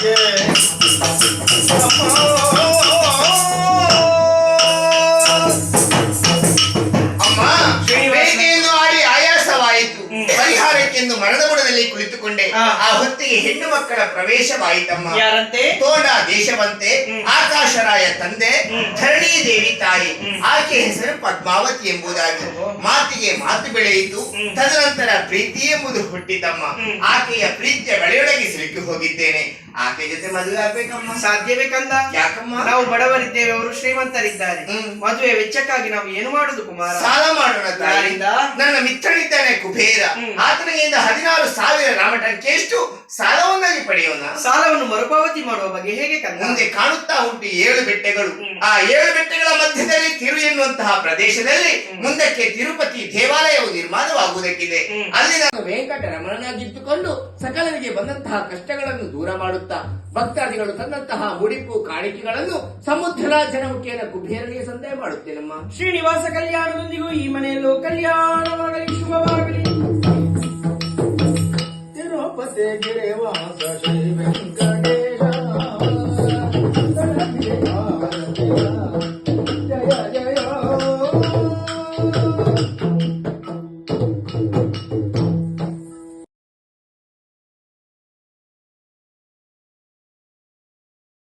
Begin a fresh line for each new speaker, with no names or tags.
Yeah. ಮರದ ಬುಡದಲ್ಲಿ ಕುಳಿತುಕೊಂಡೆ.
ಆ.
ಹೊತ್ತಿಗೆ ಹೆಣ್ಣು ಮಕ್ಕಳ ಪ್ರವೇಶವಾಯಿತಮ್ಮ.
ಯಾರಂತೆ?
ತೋಡ ದೇಶವಂತೆ ಆಕಾಶರಾಯ ತಂದೆ ಧರಣಿ ದೇವಿ ತಾಯಿ. ಆಕೆ ಹೆಸರು ಪದ್ಮಾವತಿ ಎಂಬುದಾಗಿ. ಮಾತಿಗೆ ಮಾತು ಬೆಳೆಯಿತು. ತದನಂತರ ಪ್ರೀತಿ ಎಂಬುದು ಹುಟ್ಟಿತಮ್ಮ ಆಕೆಯ ಪ್ರೀತಿಯ ಬಳೆಯೊಳಗೆ ಸಿಲುಕಿ ಹೋಗಿದ್ದೇನೆ. ಆಕೆ ಜೊತೆ ಮದುವೆ ಆಗ್ಬೇಕಮ್ಮ.
ಸಾಧ್ಯವೇ ಕಂದ?
ಯಾಕಮ್ಮ?
ನಾವು ಬಡವರಿದ್ದೇವೆ. ಅವರು ಶ್ರೀಮಂತರಿದ್ದಾರೆ. ಮದುವೆ ವೆಚ್ಚಕ್ಕಾಗಿ ನಾವು ಏನು ಮಾಡುದು ಕುಮಾರ?
ಸಾಲ ಮಾಡೋಣ ನನ್ನ ಮಿತ್ರನಿದ್ದಾನೆ ಕುಬೇರ.
ಆತನಿಗಿಂತ
ಆತನಿಗೆ ಹದಿನಾರು ಸಾವಿರ ರಾಮಟಂಕೆಯಷ್ಟು ಸಾಲವನ್ನಾಗಿ ಪಡೆಯೋಣ.
ಸಾಲವನ್ನು ಮರುಪಾವತಿ ಮಾಡುವ ಬಗ್ಗೆ ಹೇಗೆ
ಮುಂದೆ ಕಾಣುತ್ತಾ ಉಂಟು ಏಳು ಬೆಟ್ಟಗಳು. ಆ ಏಳು ಬೆಟ್ಟಗಳ ಮಧ್ಯದಲ್ಲಿ ತಿರು ಎನ್ನುವಂತಹ ಪ್ರದೇಶದಲ್ಲಿ ಮುಂದಕ್ಕೆ ತಿರುಪತಿ ದೇವಾಲಯವು ನಿರ್ಮಾಣವಾಗುವುದಕ್ಕಿದೆ. ಅಲ್ಲಿ ನಾನು ವೆಂಕಟರಮಣನಾಗಿದ್ದುಕೊಂಡು ಸಕಲರಿಗೆ ಬಂದಂತಹ ಕಷ್ಟಗಳನ್ನು ದೂರ ಮಾಡುತ್ತಾ ಭಕ್ತಾದಿಗಳು ತಂದಂತಹ ಮುಡಿಪು ಕಾಣಿಕೆಗಳನ್ನು ಸಮುದ್ರರಾಜನ ಮುಖೇನ ಕುಬೇರನಿಗೆ ಸಂದೇಹ ಮಾಡುತ್ತೇನಮ್ಮ.
ಶ್ರೀನಿವಾಸ ಕಲ್ಯಾಣದೊಂದಿಗೂ ಈ ಮನೆಯಲ್ಲೂ ಕಲ್ಯಾಣವಾಗಲಿ
గిరివాస శ్రీ వెంకటేశ